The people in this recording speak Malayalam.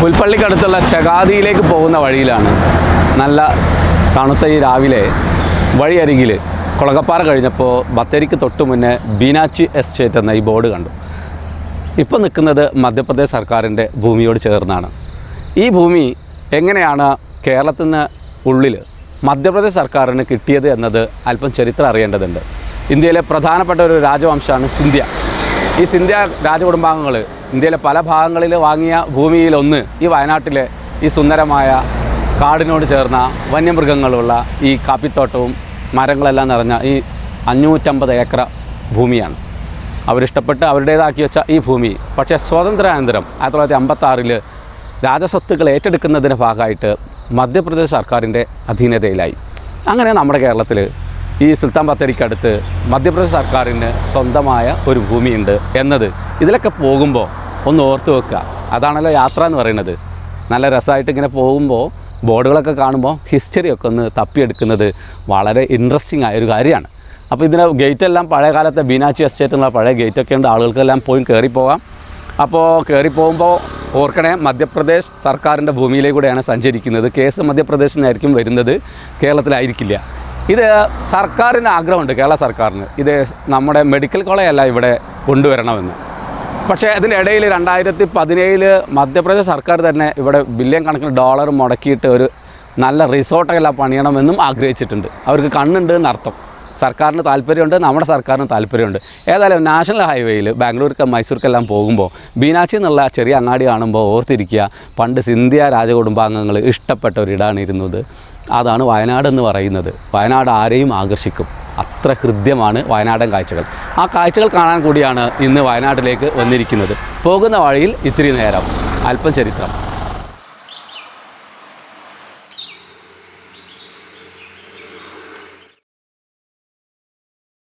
പുൽപ്പള്ളിക്കടുത്തുള്ള ചകാതിയിലേക്ക് പോകുന്ന വഴിയിലാണ് നല്ല തണുത്ത ഈ രാവിലെ വഴിയരികിൽ കുളകപ്പാറ കഴിഞ്ഞപ്പോൾ ബത്തേരിക്ക് തൊട്ട് മുന്നേ ബീനാച്ചി എസ്റ്റേറ്റ് എന്ന ഈ ബോർഡ് കണ്ടു. ഇപ്പോൾ നിൽക്കുന്നത് മധ്യപ്രദേശ് സർക്കാരിന്റെ ഭൂമിയോട് ചേർന്നാണ്. ഈ ഭൂമി എങ്ങനെയാണ് കേരളത്തിന് ഉള്ളിൽ മധ്യപ്രദേശ് സർക്കാരിന് കിട്ടിയത് എന്നത് അല്പം ചരിത്രം അറിയേണ്ടതുണ്ട്. ഇന്ത്യയിലെ പ്രധാനപ്പെട്ട ഒരു രാജവംശമാണ് സിന്ധ്യ. ഈ സിന്ധ്യ രാജകുടുംബാംഗങ്ങൾ ഇന്ത്യയിലെ പല ഭാഗങ്ങളിൽ വാങ്ങിയ ഭൂമിയിലൊന്ന് ഈ വയനാട്ടിലെ ഈ സുന്ദരമായ കാടിനോട് ചേർന്ന വന്യമൃഗങ്ങളുള്ള ഈ കാപ്പിത്തോട്ടവും മരങ്ങളെല്ലാം നിറഞ്ഞ ഈ അഞ്ഞൂറ്റമ്പത് ഏക്കർ ഭൂമിയാണ്. അവരിഷ്ടപ്പെട്ട് അവരുടേതാക്കി വെച്ച ഈ ഭൂമി പക്ഷേ സ്വാതന്ത്ര്യാനന്തരം ആയിരത്തി തൊള്ളായിരത്തി അമ്പത്താറിൽ രാജസ്വത്തുക്കൾ ഏറ്റെടുക്കുന്നതിന്റെ ഭാഗമായിട്ട് മധ്യപ്രദേശ് സർക്കാരിന്റെ അധീനതയിലായി. അങ്ങനെ നമ്മുടെ കേരളത്തിൽ ഈ സുൽത്താൻ ബത്തേരിക്കടുത്ത് മധ്യപ്രദേശ് സർക്കാരിന് സ്വന്തമായ ഒരു ഭൂമിയുണ്ട് എന്നത്. ഇതിലൊക്കെ പോകുമ്പോൾ ഒന്ന് ഓർത്ത് വെക്കുക. അതാണല്ലോ യാത്ര എന്ന് പറയുന്നത്. നല്ല രസമായിട്ട് ഇങ്ങനെ പോകുമ്പോൾ ബോർഡുകളൊക്കെ കാണുമ്പോൾ ഹിസ്റ്ററിയൊക്കെ ഒന്ന് തപ്പിയെടുക്കുന്നത് വളരെ ഇൻട്രസ്റ്റിംഗ് ആയ ഒരു കാര്യമാണ്. അപ്പോൾ ഇതിന് ഗേറ്റെല്ലാം പഴയ കാലത്തെ ബീനാച്ചി എസ്റ്റേറ്റ് എന്നുള്ള പഴയ ഗേറ്റൊക്കെ ഉണ്ട്. ആളുകൾക്കെല്ലാം പോയി കയറി പോകാം. അപ്പോൾ കയറി പോകുമ്പോൾ ഓർക്കണേ മധ്യപ്രദേശ് സർക്കാരിന്റെ ഭൂമിയിലേക്കൂടെയാണ് സഞ്ചരിക്കുന്നത്. കേസ് മധ്യപ്രദേശിൽ നിന്നായിരിക്കും വരുന്നത്. കേരളത്തിലായിരിക്കില്ല. ഇത് സർക്കാരിന് ആഗ്രഹമുണ്ട് കേരള സർക്കാരിന്. ഇത് നമ്മുടെ മെഡിക്കൽ കോളേജല്ല ഇവിടെ കൊണ്ടുവരണമെന്ന്. പക്ഷേ അതിനിടയിൽ രണ്ടായിരത്തി പതിനേഴിൽ മധ്യപ്രദേശ് സർക്കാർ തന്നെ ഇവിടെ ബില്യൺ കണക്കിന് ഡോളർ മുടക്കിയിട്ട് ഒരു നല്ല റിസോർട്ടൊക്കെ പണിയണമെന്നും ആഗ്രഹിച്ചിട്ടുണ്ട്. അവർക്ക് കണ്ണുണ്ട് എന്നർത്ഥം. സർക്കാരിന് താല്പര്യമുണ്ട് നമ്മുടെ സർക്കാരിന് താല്പര്യമുണ്ട്. ഏതായാലും നാഷണൽ ഹൈവേയിൽ ബാംഗ്ലൂർക്ക് മൈസൂർക്കെല്ലാം പോകുമ്പോൾ ബീനാച്ചി എന്നുള്ള ചെറിയ അങ്ങാടി കാണുമ്പോൾ ഓർത്തിരിക്കുക പണ്ട് സിന്ധ്യ രാജകുടുംബാംഗങ്ങൾ ഇഷ്ടപ്പെട്ട ഒരിടാണ് ഇരുന്നത്. അതാണ് വയനാട് എന്ന് പറയുന്നത്. വയനാട് ആരെയും ആകർഷിക്കും. അത്ര ഹൃദ്യമാണ് വയനാടൻ കാഴ്ചകൾ. ആ കാഴ്ചകൾ കാണാൻ കൂടിയാണ് ഇന്ന് വയനാട്ടിലേക്ക് വന്നിരിക്കുന്നത്. പോകുന്ന വഴിയിൽ ഇത്തിരി നേരം അല്പം ചരിത്രം.